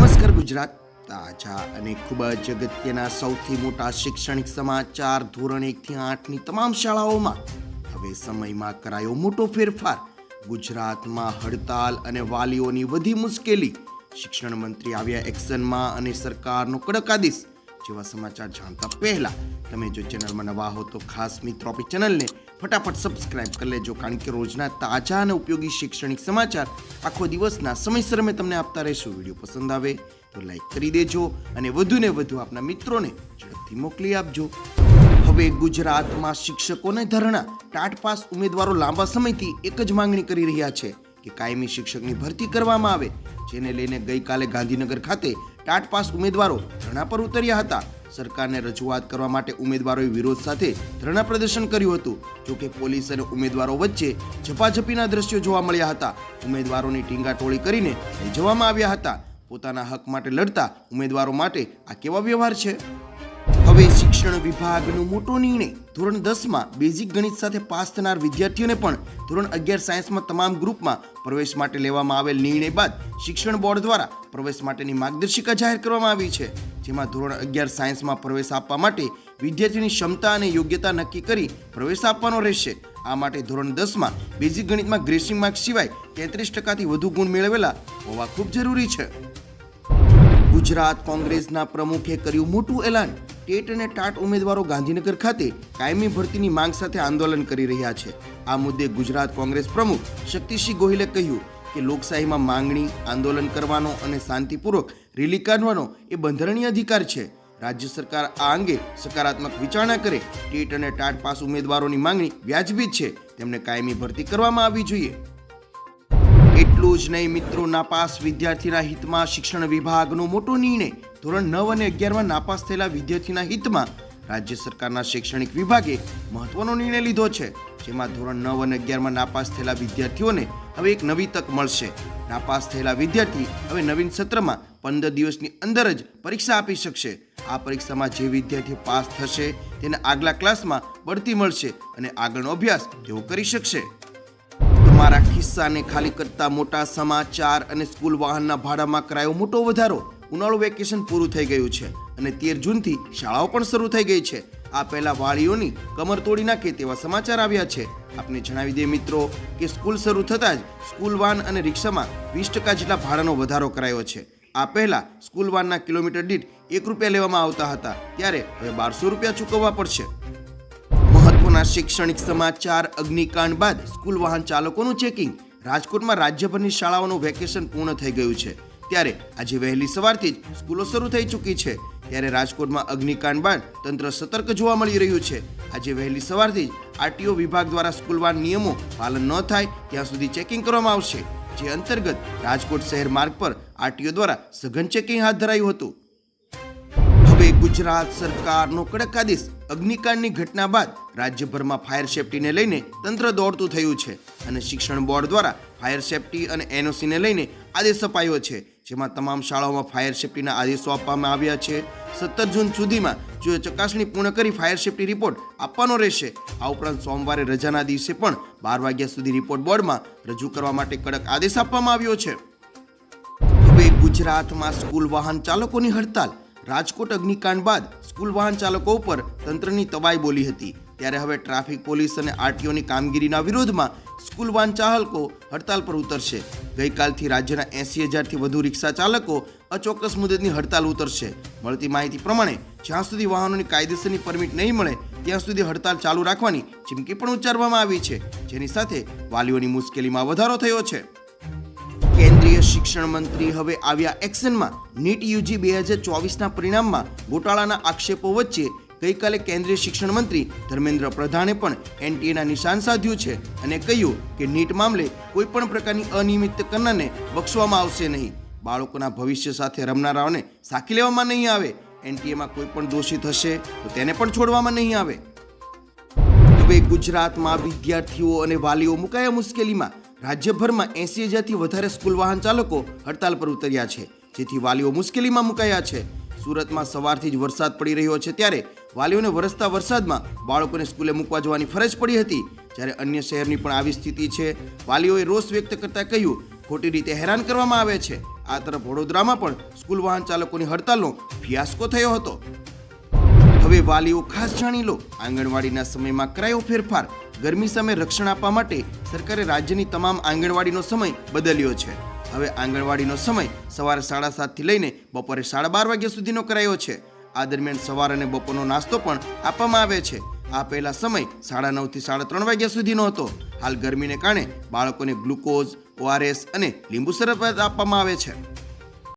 નમસ્કાર ગુજરાત તાજા અને ખૂબ જ અગત્યના સૌથી મોટા શૈક્ષણિક સમાચાર ધોરણ એકથી આઠની તમામ શાળાઓમાં હવે સમયમાં કરાયો મોટો ફેરફાર. ગુજરાતમાં હડતાલ અને વાલીઓની વધી મુશ્કેલી. શિક્ષણ મંત્રી આવ્યા એક્શનમાં અને સરકારનો કડક આદેશ. જેવા સમાચાર જાણતા પહેલા તમે જો ચેનલમાં નવા હો તો ખાસ મિત્રો આપણી ચેનલને ફટાફટ સબસ્ક્રાઇબ કરી લેજો, કારણ કે રોજના તાજા અને ઉપયોગી શૈક્ષણિક સમાચાર આખો દિવસના સમયસર અમે તમને આપતા રહીશું. વીડિયો પસંદ આવે તો લાઈક કરી દેજો અને વધુને વધુ આપના મિત્રોને ઝડપથી મોકલી આપજો. હવે ગુજરાતમાં શિક્ષકોને ધરણા. ટાટ પાસ ઉમેદવારો લાંબા સમયથી એક જ માંગણી કરી રહ્યા છે કે કાયમી શિક્ષકની ભરતી કરવામાં આવે, જેને લઈને ગઈકાલે ગાંધીનગર ખાતે ટાટ પાસ ઉમેદવારો ધરણા પર ઉતર્યા હતા. સરકારને રજૂઆત કરવા માટે ઉમેદવારોએ વિરોધ સાથે ધરણા પ્રદર્શન કર્યું હતું. જોકે પોલીસ અને ઉમેદવારો વચ્ચે ઝપાઝપીના દ્રશ્યો જોવા મળ્યા હતા. ઉમેદવારોની ટીંગાટોળી કરીને લઈ જવામાં આવ્યા હતા. પોતાના હક માટે લડતા ઉમેદવારો માટે આ કેવા વ્યવહાર છે? હવે શિક્ષણ વિભાગનો મોટો નિર્ણય ધોરણ દસમાં બેઝિક ગણિત સાથે પાસ થનાર વિદ્યાર્થીઓને પણ ધોરણ અગિયાર સાયન્સમાં તમામ ગ્રુપમાં પ્રવેશ માટે લેવામાં આવેલ નિર્ણય બાદ શિક્ષણ બોર્ડ દ્વારા પ્રવેશ માટેની માર્ગદર્શિકા જાહેર કરવામાં આવી છે, જેમાં ધોરણ અગિયાર સાયન્સમાં પ્રવેશ આપવા માટે વિદ્યાર્થીની ક્ષમતા અને યોગ્યતા નક્કી કરી પ્રવેશ આપવાનો રહેશે. આ માટે ધોરણ દસમાં બેઝિક ગણિતમાં ગ્રેસિંગ માર્ક સિવાય તેત્રીસ ટકાથી વધુ ગુણ મેળવેલા હોવા ખૂબ જરૂરી છે. ગુજરાત કોંગ્રેસના પ્રમુખે કર્યું મોટું એલાન ટેટ અને ટાટ ઉમેદવારો ગાંધીનગર ખાતે કાયમી ભરતીની માંગ સાથે આંદોલન કરી રહ્યા છે. આ મુદ્દે ગુજરાત કોંગ્રેસ પ્રમુખ શક્તિસિંહ ગોહિલે કહ્યું કે લોકશાહીમાં માંગણી, આંદોલન કરવાનો અને શાંતિપૂર્વક રેલી કાઢવાનો એ બંધારણીય અધિકાર છે. રાજ્ય સરકાર આ અંગે સકારાત્મક વિચારણા કરે. ટેટ અને ટાટ પાસ ઉમેદવારોની માંગણી વ્યાજબી છે. તેમને કાયમી ભરતી કરવામાં આવવી જોઈએ. એટલું જ નહીં મિત્રો, નાપાસ વિદ્યાર્થીના હિતમાં શિક્ષણ વિભાગનો મોટો નિર્ણય ધોરણ નવ અને અગિયારમાં નાપાસ થયેલા વિદ્યાર્થીના હિતમાં રાજ્ય સરકારના શૈક્ષણિક વિભાગે મહત્વનો નિર્ણય લીધો છે, જેમાં ધોરણ નવ અને અગિયારમાં નાપાસ થયેલા વિદ્યાર્થીઓને હવે એક નવી તક મળશે. નાપાસ થયેલા વિદ્યાર્થી હવે નવીન સત્રમાં પંદર દિવસની અંદર જ પરીક્ષા આપી શકશે. આ પરીક્ષામાં જે વિદ્યાર્થી પાસ થશે, તેને આગલા ક્લાસમાં બઢતી મળશે અને આગળનો અભ્યાસ તેઓ કરી શકશે. તમારા ખિસ્સાને ખાલી કરતા મોટા સમાચાર અને સ્કૂલ વાહનના ભાડામાં કરાયો મોટો વધારો? ઉનાળુ વેકેશન પૂરું થઈ ગયું છે અને તેર જૂનથી શાળાઓ પણ શરૂ થઈ ગઈ છે. આ પહેલા વાળીઓની કમર તોડી નાખે તેવા સમાચાર આવ્યા છે. આપને જણાવી દઈએ મિત્રો કે સ્કૂલ શરૂ થતાં જ સ્કૂલ વાન અને રિક્ષામાં વીસ ટકા જેટલા ભાડાનો વધારો કરાયો છે. આ પહેલા સ્કૂલ વાનના કિલોમીટર દીઠ એક રૂપિયા લેવામાં આવતા હતા. ત્યારે હવે બારસો રૂપિયા ચૂકવવા પડશે. મહત્વના શૈક્ષણિક સમાચાર, અગ્નિકાંડ બાદ સ્કૂલ વાહન ચાલકોનું ચેકિંગ. રાજકોટમાં રાજ્યભરની શાળાઓનું વેકેશન પૂર્ણ થઈ ગયું છે. ત્યારે આજે વહેલી સવારથી જ સ્કૂલો શરૂ થઈ ચૂકી છે. ત્યારે રાજકોટમાં અગ્નિકાંડ બાદ તંત્ર સતર્ક જોવા મળી રહ્યું છે. આજે વહેલી સવારથી જ આરટીઓ વિભાગ દ્વારા સ્કૂલવાર નિયમો પાલન ન થાય, ત્યાં સુધી ચેકિંગ કરવામાં આવશે. જે અંતર્ગત રાજકોટ શહેર માર્ગ પર આરટીઓ દ્વારા સઘન ચેકિંગ હાથ ધરાયું હતું. ગુજરાત સરકારનો કડક આદેશ અગ્નિકાંડની ઘટના બાદ રાજ્યભરમાં ફાયર સેફટીને લઈને તંત્ર દોડતું થયું છે. અને શિક્ષણ બોર્ડ દ્વારા ફાયર સેફટી અને એનઓસીને લઈને આદેશ અપાયો છે. જેમાં તમામ શાળાઓમાં ફાયર સેફટીના આદેશો આપવામાં આવ્યા છે. સત્તર જૂન સુધીમાં જો ચકાસણી પૂર્ણ કરી ફાયર સેફટી રિપોર્ટ આપવાનો રહેશે, આ ઉપરાંત સોમવારે રજાના દિવસે પણ બાર વાગ્યા સુધી રિપોર્ટ બોર્ડમાં રજૂ કરવા માટે કડક આદેશ આપવામાં આવ્યો છે. હવે ગુજરાતમાં સ્કૂલ વાહન ચાલકોની હડતાલ. રાજકોટ અગ્નિકાંડ બાદ સ્કૂલ વાહન ચાલકો ઉપર તંત્રની તબાઈ બોલી હતી. ત્યારે હવે ટ્રાફિક પોલીસ અને આરટીઓની કામગીરીના વિરોધમાં સ્કૂલ વાહન ચાહકો હડતાલ પર ઉતરશે. ગઈકાલથી રાજ્યના એંસી હજારથી વધુ રિક્ષા ચાલકો અચોક્કસ મુદતની હડતાલ ઉતરશે. મળતી માહિતી પ્રમાણે, જ્યાં સુધી વાહનોની કાયદેસરની પરમિટ નહીં મળે, ત્યાં સુધી હડતાલ ચાલુ રાખવાની ચીમકી પણ ઉચ્ચારવામાં આવી છે. જેની સાથે વાલીઓની મુશ્કેલીમાં વધારો થયો છે. કેન્દ્રીય શિક્ષણ મંત્રી હવે આવ્યા એક્શનમાં. નીટ યુજી બે હજાર ચોવીસના પરિણામમાં ગોટાળાના આક્ષેપો વચ્ચે ગઈકાલે કેન્દ્રીય શિક્ષણ મંત્રી ધર્મેન્દ્ર પ્રધાને પણ એનટીએના નિશાન સાધ્યું છે અને કહ્યું કે નીટ મામલે કોઈ પણ પ્રકારની અનિયમિત કરનારને બક્ષવામાં આવશે નહીં. બાળકોના ભવિષ્ય સાથે રમનારાઓને સાકી લેવામાં નહીં આવે. એનટીએમાં કોઈ પણ દોષિત હશે તો તેને પણ છોડવામાં નહીં આવે. હવે ગુજરાતમાં વિદ્યાર્થીઓ અને વાલીઓ મુકાયા મુશ્કેલીમાં. રાજ્યભરમાં એસી હજારથી વધારે સ્કૂલ વાહન ચાલકો હડતાલ પર ઉતર્યા છે. જેથી વાલીઓ મુશ્કેલીમાં મુકાયા છે. સુરતમાં સવારથી જ વરસાદ પડી રહ્યો છે. ત્યારે વાલીઓને વરસતા વરસાદમાં બાળકોને સ્કૂલે મૂકવા જવાની ફરજ પડી હતી. જ્યારે અન્ય શહેરની પણ આવી સ્થિતિ છે. વાલીઓએ રોષ વ્યક્ત કરતા કહ્યું, ખોટી રીતે હેરાન કરવામાં આવે છે. આ તરફ વડોદરામાં પણ સ્કૂલ વાહન ચાલકોની હડતાલનો ફિયાસ્કો થયો હતો. હવે વાલીઓ ખાસ જાણી લો, આંગણવાડીના સમયમાં કરાયો ફેરફાર. ગરમી સામે રક્ષણ આપવા માટે સરકારે રાજ્યની તમામ આંગણવાડીનો સમય બદલ્યો છે. હવે આંગણવાડીનો સમય સવારે સાડા સાતથી લઈને બપોરે સાડા બાર વાગ્યા સુધીનો કરાયો છે. આ દરમિયાન સવાર અને બપોરનો નાસ્તો પણ આપવામાં આવે છે. આ પહેલા સમય સાડા નવથી સાડા ત્રણ વાગ્યા સુધીનો હતો. હાલ ગરમીને કારણે બાળકોને ગ્લુકોઝ, ઓઆરએસ અને લીંબુ શરબત આપવામાં આવે છે.